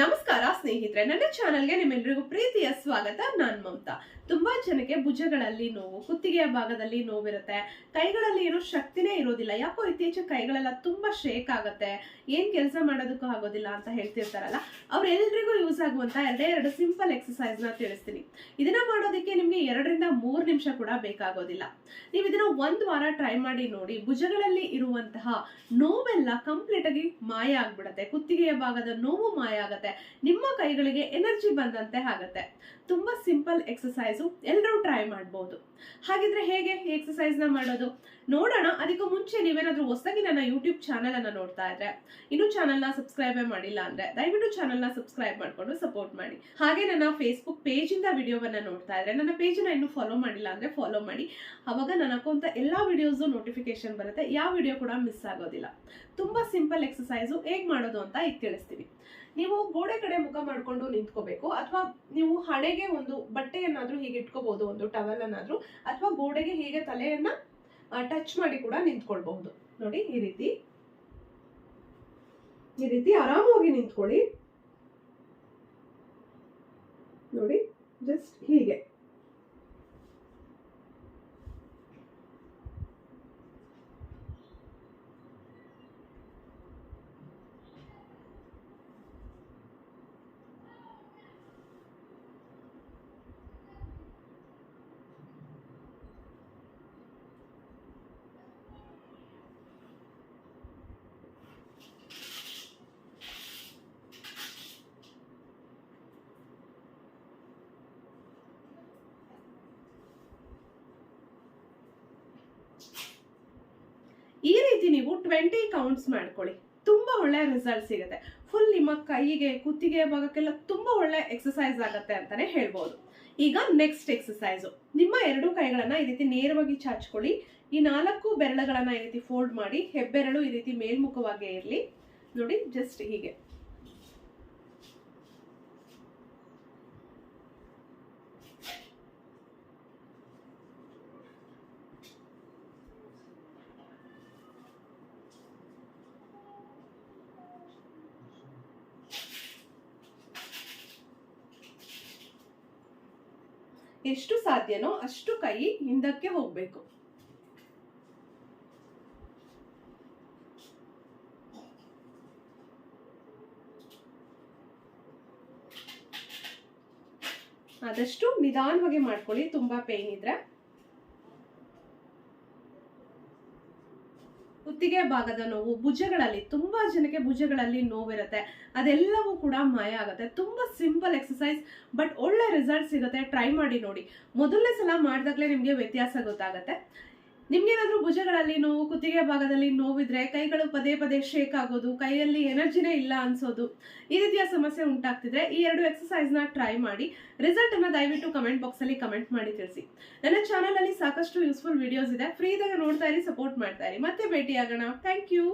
ನಮಸ್ಕಾರ ಸ್ನೇಹಿತರೆ, ನನ್ನ ಚಾನೆಲ್ಗೆ ನಿಮ್ಮೆಲ್ಲರಿಗೂ ಪ್ರೀತಿಯ ಸ್ವಾಗತ. ನಾನ್ ಮಮತಾ. ತುಂಬಾ ಜನಕ್ಕೆ ಭುಜಗಳಲ್ಲಿ ನೋವು, ಕುತ್ತಿಗೆಯ ಭಾಗದಲ್ಲಿ ನೋವಿರುತ್ತೆ. ಕೈಗಳಲ್ಲಿ ಏನೋ ಶಕ್ತಿನೇ ಇರೋದಿಲ್ಲ. ಯಾಕೋ ಇತ್ತೀಚೆಗೆ ಕೈಗಳೆಲ್ಲ ತುಂಬಾ ಶೇಕ್ ಆಗುತ್ತೆ. ಏನ್ ಕೆಲಸ ಮಾಡೋದಕ್ಕೂ ಆಗೋದಿಲ್ಲ ಅಂತ ಹೇಳ್ತಿರ್ತಾರಲ್ಲ, ಅವ್ರೆಲ್ರಿಗೂ ಯೂಸ್ ಆಗುವಂತ ಎರಡೇ ಎರಡು ಸಿಂಪಲ್ ಎಕ್ಸಸೈಸ್ನ ತಿಳಿಸ್ತೀನಿ. ಇದನ್ನ ಮಾಡೋದಕ್ಕೆ ನಿಮ್ಗೆ ಎರಡರಿಂದ ಮೂರ್ ನಿಮಿಷ ಕೂಡ ಬೇಕಾಗೋದಿಲ್ಲ. ನೀವು ಇದನ್ನ ಒಂದ್ ವಾರ ಟ್ರೈ ಮಾಡಿ ನೋಡಿ, ಭುಜಗಳಲ್ಲಿ ಇರುವಂತಹ ನೋವೆಲ್ಲ ಕಂಪ್ಲೀಟ್ ಆಗಿ ಮಾಯ ಆಗ್ಬಿಡತ್ತೆ. ಕುತ್ತಿಗೆಯ ಭಾಗದ ನೋವು ಮಾಯ ಆಗತ್ತೆ. ನಿಮ್ಮ ಕೈಗಳಿಗೆ ಎನರ್ಜಿ ಬಂದಂತೆ ಆಗುತ್ತೆ. ತುಂಬಾ ಸಿಂಪಲ್ ಎಕ್ಸಸೈಸು ಎಲ್ಲರೂ ಟ್ರೈ ಮಾಡ್ಬೋದು. ಹಾಗಿದ್ರೆ ಹೇಗೆ ಈ ಎಕ್ಸಸೈಸ್ನ ಮಾಡೋದು? ನೋಡೋಣ. ಅದಕ್ಕೂ ಮುಂಚೆ ನೀವೇನಾದ್ರೂ ಹೊಸದಾಗಿ ನನ್ನ ಯೂಟ್ಯೂಬ್ ಚಾನಲ್ ಅನ್ನ ನೋಡ್ತಾ ಇದ್ರೆ, ಇನ್ನೂ ಚಾನಲ್ನ ಸಬ್ಸ್ಕ್ರೈಬೇ ಮಾಡಿಲ್ಲ ಅಂದ್ರೆ, ದಯವಿಟ್ಟು ಚಾನಲ್ನ ಸಬ್ಸ್ಕ್ರೈಬ್ ಮಾಡ್ಕೊಂಡು ಸಪೋರ್ಟ್ ಮಾಡಿ. ಹಾಗೆ ನನ್ನ ಫೇಸ್ಬುಕ್ ಪೇಜಿಂದ ವಿಡಿಯೋವನ್ನ ನೋಡ್ತಾ ಇದ್ರೆ, ನನ್ನ ಪೇಜ್ನ ಇನ್ನೂ ಫಾಲೋ ಮಾಡಿಲ್ಲ ಅಂದ್ರೆ ಫಾಲೋ ಮಾಡಿ. ಅವಾಗ ನಾನು ಹಾಕುವಂತ ಎಲ್ಲಾ ವಿಡಿಯೋಸ್ ನೋಟಿಫಿಕೇಶನ್ ಬರುತ್ತೆ. ಯಾವ ವಿಡಿಯೋ ಕೂಡ ಮಿಸ್ ಆಗೋದಿಲ್ಲ. ತುಂಬಾ ಸಿಂಪಲ್ ಎಕ್ಸಸೈಸು ಹೇಗ್ ಮಾಡೋದು ಅಂತ ಈಗ ತಿಳಿಸ್ತೀನಿ ನೀವು ಗೋಡೆ ಕಡೆ ಮುಖ ಮಾಡ್ಕೊಂಡು ನಿಂತ್ಕೋಬೇಕು, ಅಥವಾ ನೀವು ಹಣೆಗೆ ಒಂದು ಬಟ್ಟೆಯನ್ನಾದ್ರೂ ಹೀಗೆ ಇಟ್ಕೋಬಹುದು ಒಂದು ಟವಲ್ ಅನ್ನಾದ್ರೂ, ಅಥವಾ ಗೋಡೆಗೆ ಹೀಗೆ ತಲೆಯನ್ನ ಟಚ್ ಮಾಡಿ ಕೂಡ ನಿಂತ್ಕೊಳ್ಬಹುದು. ನೋಡಿ, ಈ ರೀತಿ. ಈ ರೀತಿ ಆರಾಮಾಗಿ ನಿಂತ್ಕೊಳ್ಳಿ. ನೋಡಿ ಜಸ್ಟ್ ಹೀಗೆ ಈ ರೀತಿ ಟ್ವೆಂಟಿ ಕೌಂಟ್ಸ್ ಮಾಡ್ಕೊಳ್ಳಿ. ತುಂಬಾ ಒಳ್ಳೆ ರಿಸಲ್ಟ್ ಸಿಗುತ್ತೆ. ಫುಲ್ ನಿಮ್ಮ ಕೈಗೆ, ಕುತ್ತಿಗೆ, ಭಾಗಕ್ಕೆಲ್ಲ ತುಂಬಾ ಒಳ್ಳೆ ಎಕ್ಸಸೈಸ್ ಆಗುತ್ತೆ ಅಂತಾನೆ ಹೇಳ್ಬೋದು. ಈಗ ನೆಕ್ಸ್ಟ್ ಎಕ್ಸಸೈಸು ನಿಮ್ಮ ಎರಡು ಕೈಗಳನ್ನ ಈ ರೀತಿ ನೇರವಾಗಿ ಚಾಚ್ಕೊಳ್ಳಿ. ಈ ನಾಲ್ಕು ಬೆರಳುಗಳನ್ನ ಈ ರೀತಿ ಫೋಲ್ಡ್ ಮಾಡಿ, ಹೆಬ್ಬೆರಳು ಈ ರೀತಿ ಮೇಲ್ಮುಖವಾಗಿ ಇರಲಿ. ನೋಡಿ ಜಸ್ಟ್ ಹೀಗೆ. ಎಷ್ಟು ಸಾಧ್ಯನೋ ಅಷ್ಟು ಕೈ ಹಿಂದಕ್ಕೆ ಹೋಗ್ಬೇಕು. ಆದಷ್ಟು ನಿಧಾನವಾಗಿ ಮಾಡ್ಕೊಳ್ಳಿ ತುಂಬಾ ಪೇನ್ ಇದ್ರೆ. ಕುತ್ತಿಗೆ ಭಾಗದ ನೋವು, ಭುಜಗಳಲ್ಲಿ, ತುಂಬಾ ಜನಕ್ಕೆ ಭುಜಗಳಲ್ಲಿ ನೋವಿರುತ್ತೆ. ಅದೆಲ್ಲವೂ ಕೂಡ ಮಾಯ ಆಗುತ್ತೆ. ತುಂಬಾ ಸಿಂಪಲ್ ಎಕ್ಸಸೈಸ್ ಬಟ್ ಒಳ್ಳೆ ರಿಸಲ್ಟ್ ಸಿಗುತ್ತೆ. ಟ್ರೈ ಮಾಡಿ ನೋಡಿ. ಮೊದಲನೇ ಸಲ ಮಾಡಿದಾಗಲೇ ನಿಮಗೆ ವ್ಯತ್ಯಾಸ ಗೊತ್ತಾಗುತ್ತೆ. ನಿಮ್ಗೇನಾದ್ರೂ ಭುಜಗಳಲ್ಲಿ ನೋವು, ಕುತ್ತಿಗೆ ಭಾಗದಲ್ಲಿ ನೋವಿದ್ರೆ ಕೈಗಳು ಪದೇ ಪದೇ ಶೇಕ್ ಆಗೋದು, ಕೈಯಲ್ಲಿ ಎನರ್ಜಿನೇ ಇಲ್ಲ ಅನ್ಸೋದು, ಈ ರೀತಿಯ ಸಮಸ್ಯೆ ಉಂಟಾಗ್ತಿದ್ರೆ ಈ ಎರಡು ಎಕ್ಸಸೈಸ್ನ ಟ್ರೈ ಮಾಡಿ ರಿಸಲ್ಟ್ ಅನ್ನ ದಯವಿಟ್ಟು ಕಮೆಂಟ್ ಬಾಕ್ಸ್ ಅಲ್ಲಿ ಕಮೆಂಟ್ ಮಾಡಿ ತಿಳಿಸಿ. ನನ್ನ ಚಾನಲ್ ಅಲ್ಲಿ ಸಾಕಷ್ಟು ಯೂಸ್ಫುಲ್ ವಿಡಿಯೋಸ್ ಇದೆ. ಫ್ರೀ ನೋಡ್ತಾ ಇರಿ ಸಪೋರ್ಟ್ ಮಾಡ್ತಾ ಇರಿ. ಮತ್ತೆ ಭೇಟಿಯಾಗೋಣ. Thank you